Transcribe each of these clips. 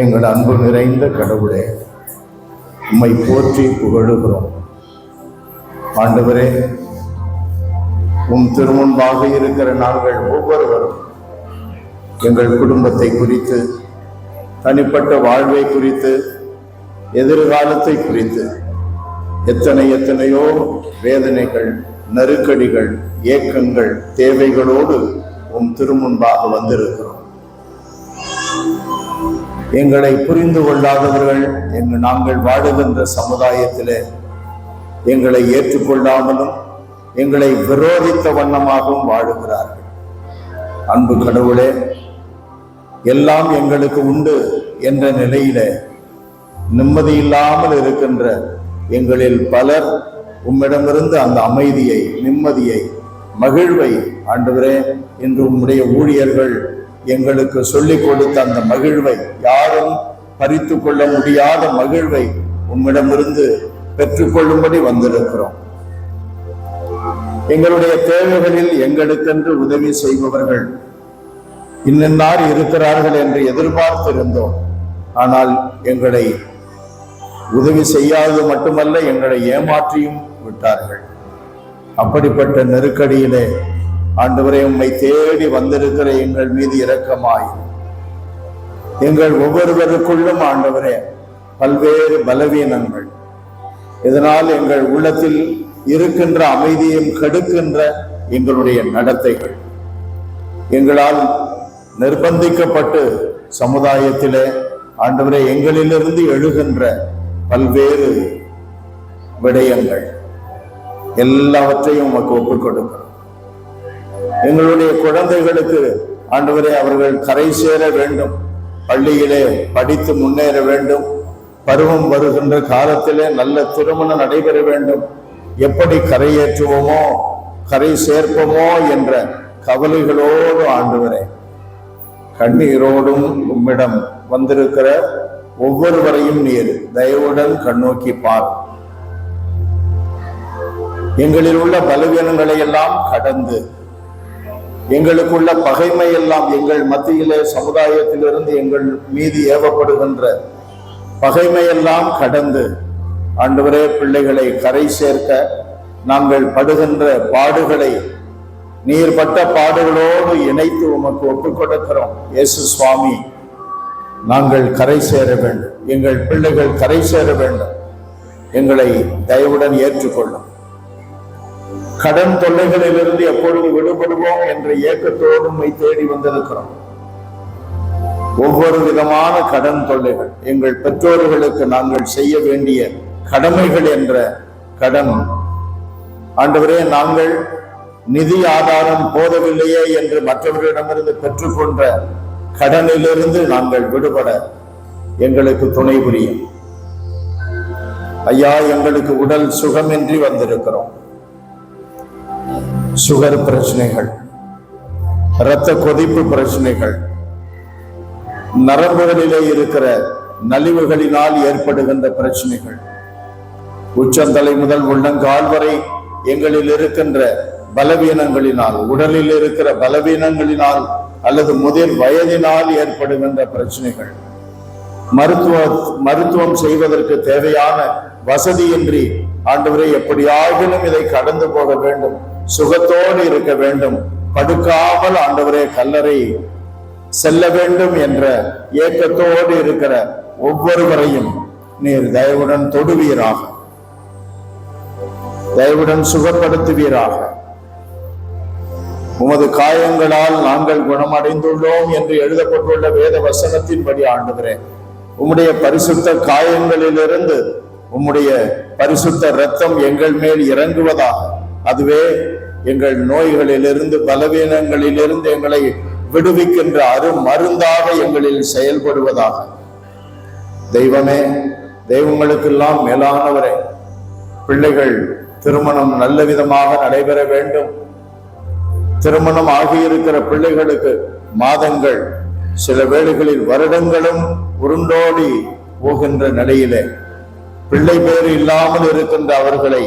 எங்கள் அன்பு நிறைந்த கடவுளே உம்மை போற்றி புகழுகிறோம். ஆண்டவரே உம் திருமுன்பாக இருக்கிற நாங்கள் ஒவ்வொருவரும் எங்கள் குடும்பத்தை குறித்து தனிப்பட்ட வாழ்வை குறித்து எதிர்காலத்தை குறித்து எத்தனை எத்தனையோ வேதனைகள் நெருக்கடிகள் ஏக்கங்கள் தேவைகளோடு உம் திருமுன்பாக வந்திருக்கிறோம். எங்களை புரிந்து கொள்ளாதவர்கள் எங்கள் நாங்கள் வாழுகின்ற சமுதாயத்தில் எங்களை ஏற்றுக்கொள்ளாமலும் எங்களை விரோதித்த வண்ணமாகவும் வாழுகிறார்கள். அன்பு கடவுளே எல்லாம் எங்களுக்கு உண்டு என்ற நிலையில நிம்மதி இல்லாமல் இருக்கின்ற எங்களில் பலர் உம்மிடமிருந்து அந்த அமைதியை நிம்மதியை மகிழ்வை ஆண்டவரே என்று உம்முடைய ஊழியர்கள் எங்களுக்கு சொல்லிக் கொடுத்த அந்த மகிழ்வை யாரும் பறித்து கொள்ள முடியாத மகிழ்வை உம்மிடமிருந்து பெற்றுக்கொள்ளும்படி வந்திருக்கிறோம். எங்களுடைய தேவைகளில் எங்களுக்கென்று உதவி செய்பவர்கள் இன்னென்னார் இருக்கிறார்கள் என்று எதிர்பார்த்திருந்தோம். ஆனால் எங்களை உதவி செய்யாதது மட்டுமல்ல எங்களை ஏமாற்றியும் விட்டார்கள். அப்படிப்பட்ட நெருக்கடியிலே ஆண்டவரே உம்மை தேடி வந்திருக்கிற எங்கள் மீது இரக்கமாய். எங்கள் ஒவ்வொருவருக்குள்ளும் ஆண்டவரே பல்வேறு பலவீனங்கள். இதனால் எங்கள் உள்ளத்தில் இருக்கின்ற அமைதியும் கெடுக்கின்ற எங்களுடைய நடத்தைகள். எங்களால் நிர்பந்திக்கப்பட்டு சமுதாயத்திலே ஆண்டவரே எங்களிலிருந்து எழுகின்ற பல்வேறு விடயங்கள். எல்லாவற்றையும் உமக்கு ஒப்புக் கொடுக்கிறோம் எங்களுடைய குழந்தைகளுக்கு ஆண்டவரே அவர்கள் கரை சேர வேண்டும். பள்ளியிலே படித்து முன்னேற வேண்டும். பருவம் வருகின்ற காலத்திலே நல்ல திருமணம் நடைபெற வேண்டும். எப்படி கரையேற்றுவோமோ கரை சேர்ப்போமோ என்ற கவலைகளோடு ஆண்டவரே கண்ணீரோடும் உம்மிடம் வந்திருக்கிற ஒவ்வொருவரையும் நீர் தயவுடன் கண்ணோக்கி பார். எங்களில் உள்ள பலவீனங்களை எல்லாம் கடந்து எங்களுக்குள்ள பகைமை எல்லாம் எங்கள் மத்தியிலே சமுதாயத்திலிருந்து எங்கள் மீது ஏவப்படுகின்ற பகைமையெல்லாம் கடந்து ஆண்டவரே பிள்ளைகளை கரை சேர்க்க நாங்கள் படுகின்ற பாடுகளை நீர் பட்ட பாடுகளோடு இணைத்து உமக்கு ஒப்புக் கொடுக்கிறோம் இயேசு சுவாமி நாங்கள் கரை சேர வேண்டும். எங்கள் பிள்ளைகள் கரை சேர வேண்டும். எங்களை தயவுடன் ஏற்றுக்கொள்ளும். கடன் தொல்லைகளிலிருந்து எப்பொழுது விடுபடுவோம் என்ற ஏக்கத்தோடு தேடி வந்திருக்கிறோம். ஒவ்வொரு விதமான கடன் தொல்லைகள். எங்கள் பெற்றோர்களுக்கு நாங்கள் செய்ய வேண்டிய கடமைகள் என்ற கடன் ஆண்டவரே நாங்கள் நிதி ஆதாரம் போதவில்லையே என்று மற்றவர்களிடமிருந்து பெற்றுக்கொண்ட கடனிலிருந்து நாங்கள் விடுபட எங்களுக்கு துணை புரியும். ஐயா எங்களுக்கு உடல் சுகமின்றி வந்திருக்கிறோம். சுகர் பிரச்சனைகள் இரத்த கொதிப்பு பிரச்சனைகள் நரம்புகளிலே இருக்கிற நலிவுகளினால் ஏற்படுகின்ற பிரச்சனைகள். உச்சந்தலை முதல் உள்ளங்கால் வரை எங்களில் இருக்கின்ற பலவீனங்களினால் உடலில் இருக்கிற பலவீனங்களினால் அல்லது முதிர் வயதினால் ஏற்படுகின்ற பிரச்சனைகள். மருத்துவ மருத்துவம் செய்வதற்கு தேவையான வசதியின்றி ஆண்டவரை எப்படியாகினும் இதை கடந்து போக வேண்டும். சுகத்தோடு இருக்க வேண்டும். படுக்காமல் ஆண்டவரே கல்லறை செல்ல வேண்டும் என்ற ஏக்கத்தோடு இருக்கிற ஒவ்வொருவரையும் நீர் தயவுடன் தொடுவீராக. தயவுடன் சுகப்படுத்துவீராக. உமது காயங்களால் நாங்கள் குணமடைந்துள்ளோம் என்று எழுதப்பட்டுள்ள வேத வசனத்தின்படி ஆண்டுகிறேன் உம்முடைய பரிசுத்த காயங்களிலிருந்து உம்முடைய பரிசுத்த இரத்தம் எங்கள் மேல் இறங்குவதாக அதுவே எங்கள் நோய்களிலிருந்து பலவீனங்களிலிருந்து எங்களை விடுவிக்கின்ற அரு மருந்தாக எங்களில் செயல்படுவதாக. தெய்வமே தெய்வங்களுக்கெல்லாம் மேலானவரே. பிள்ளைகள் திருமணம் நல்ல விதமாக நடைபெற வேண்டும். திருமணம் ஆகியிருக்கிற பிள்ளைகளுக்கு மாதங்கள் சில வேளைகளில் வருடங்களும் உருண்டோடி போகின்ற நிலையிலே. பிள்ளை பேர் இல்லாமல் இருக்கின்ற அவர்களை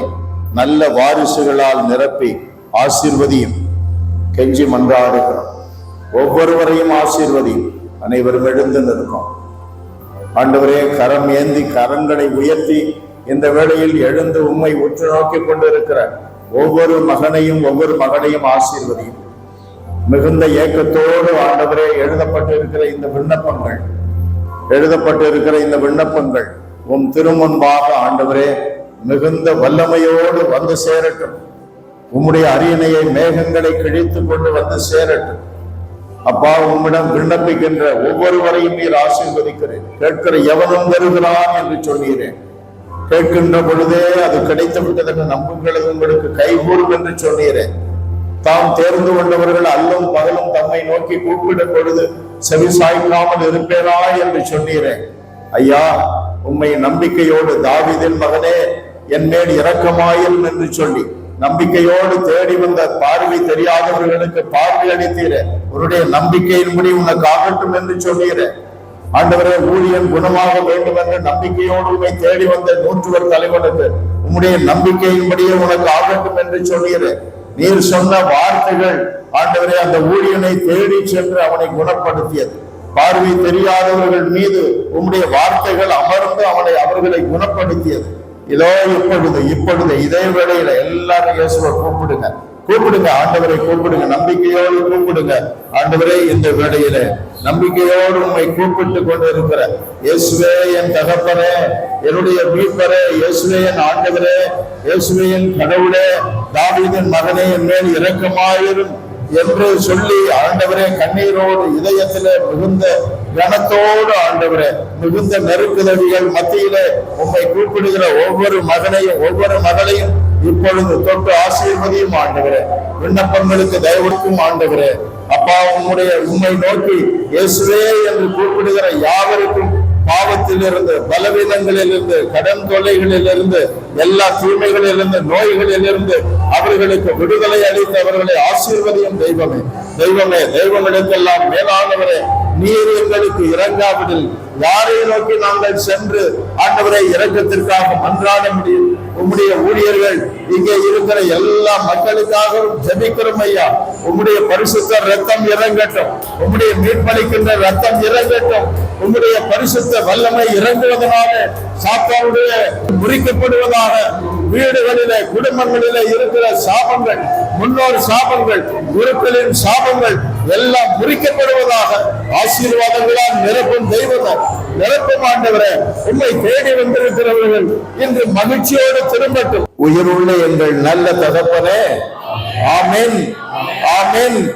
நல்ல வாரிசுகளால் நிரப்பி ஆசீர்வதியும் கெஞ்சி மன்றாடுகிறோம். ஒவ்வொருவரையும் ஆசீர்வதியும். அனைவரும் எழுந்து நிற்கும். ஆண்டவரே கரம் ஏந்தி கரங்களை உயர்த்தி இந்த வேளையில் எழுந்து உண்மை உற்று நோக்கி கொண்டிருக்கிற ஒவ்வொரு மகனையும் ஒவ்வொரு மகனையும் ஆசீர்வதியும். மிகுந்த ஏக்கத்தோடு ஆண்டவரே எழுதப்பட்டு இருக்கிற இந்த விண்ணப்பங்கள் எழுதப்பட்டு இருக்கிற இந்த விண்ணப்பங்கள் உன் திருமுன்பாக ஆண்டவரே மிகுந்த வல்லமையோடு வந்து சேரட்டும். உம்முடைய அரியணையை மேகங்களை கிழித்துக் கொண்டு வந்து சேரட்டும். அப்பா உம்மிடம் விண்ணப்பிக்கின்ற ஒவ்வொருவரையும் நீர் ஆசீர்வதிக்கிறேன். கேட்கிற எவனும் வருகிறான் என்று சொன்னீரேன் கேட்கின்ற பொழுதே அது கிடைத்து விட்டதென்று நம்புங்கள் அது உங்களுக்கு கைகூடும் என்று சொன்னீரேன் தாம் தேர்ந்து கொண்டவர்கள் அல்லும் பகலும் தம்மை நோக்கி கூப்பிடும் பொழுது செவி சாய்க்காமல் இருப்பேனா என்று சொன்னீரேன் ஐயா உம்மை நம்பிக்கையோடு தாவிதின் மகனே என் மேல் என்று சொல்லி நம்பிக்கையோடு தேடி வந்த பார்வை தெரியாதவர்களுக்கு பார்வை அளித்தீர. உன்னுடைய நம்பிக்கையின்படி உனக்கு ஆகட்டும் என்று சொன்னீர ஆண்டவரே ஊழியன் குணமாக வேண்டும் என்று நம்பிக்கையோடு உண்மை தேடி வந்த நூற்றுவர் தலைவனுக்கு உம்முடைய நம்பிக்கையின்படியே உனக்கு ஆகட்டும் என்று சொன்னீர நீர் சொன்ன வார்த்தைகள் ஆண்டவரே அந்த ஊழியனை தேடி சென்று அவனை குணப்படுத்தியது. பார்வை தெரியாதவர்கள் மீது உம்முடைய வார்த்தைகள் அமர்ந்து அவனை அவர்களை குணப்படுத்தியது. இதோ இப்பொழுது இப்பொழுது இதே வேளையில எல்லாரும் இயேசுவை கூப்பிடுங்க. கூப்பிடுங்க ஆண்டவரை கூப்பிடுங்க நம்பிக்கையோடு கூப்பிடுங்க. ஆண்டவரே இந்த வேளையில நம்பிக்கையோடு உண்மை கூப்பிட்டு கொண்டு இருக்கிற இயேசுவே என் தகப்பனே என்னுடைய மீட்பரே இயேசுவே என் ஆண்டவரே இயேசுவே என் கடவுளே தாவீதின் மகனே என் மேல் இரக்கமாயிரும். என்று சொல்லி ஆண்டவரே கண்ணீரோடு இதயத்திலே மிகுந்த கனத்தோடு ஆண்டவரே மிகுந்த நெருக்குதவிகள் மத்தியிலே உம்மை கூப்பிடுகிற ஒவ்வொரு மகனையும் ஒவ்வொரு மகளையும் இப்பொழுது தொட்டு ஆசீர்வதியும் ஆண்டவரே. விண்ணப்பங்களுக்கு தயவுக்கும் ஆண்டவரே. அப்பா உம்முடைய உம்மை நோக்கி இயேசுவே என்று கூப்பிடுகிற யாவருக்கும் பாவத்திலிருந்து பலவீனங்களிலிருந்து கடன் தொல்லைகளிலிருந்து எல்லா தீமைகளிலிருந்து நோய்களிலிருந்து அவர்களுக்கு விடுதலை அளித்து அவர்களை ஆசீர்வதியும் தெய்வமே. தெய்வமே தெய்வங்களுக்கெல்லாம் மேலானவரே. நீர் எங்களுக்கு இறங்காவிடில். யாரை நோக்கி நாங்கள் சென்று ஆண்டவரை இரக்கத்திற்காக மன்றாட முடியும் உம்முடைய ஊழியர்கள் இங்கே இருக்கிற எல்லா மக்களுக்காகவும் ஜபிக்கிறோம் ஐயா. உம்முடைய பரிசுத்த ரத்தம் இறங்கட்டும். உம்முடைய மீட்பளிக்கின்ற ரத்தம் இறங்கட்டும். உம்முடைய பரிசுத்த வல்லமை இறங்குவதனால சாத்தாவுடைய முறிக்கப்படுவதாக வீடுகளிலே குடும்பங்களிலே இருக்கிற சாபங்கள் முன்னோர் சாபங்கள் குருக்களின் சாபங்கள் எல்லாம் முறிக்கப்படுவதாக ஆசீர்வாதங்களால் நிரப்பும் தெய்வத்தை நிரப்பும் ஆண்டவரே உண்மை தேடி வந்திருக்கிறவர்கள் இன்று மகிழ்ச்சியோடு திரும்பட்டும். உயிருள்ள எங்கள் நல்ல தகப்பனே. ஆமேன். ஆமேன்.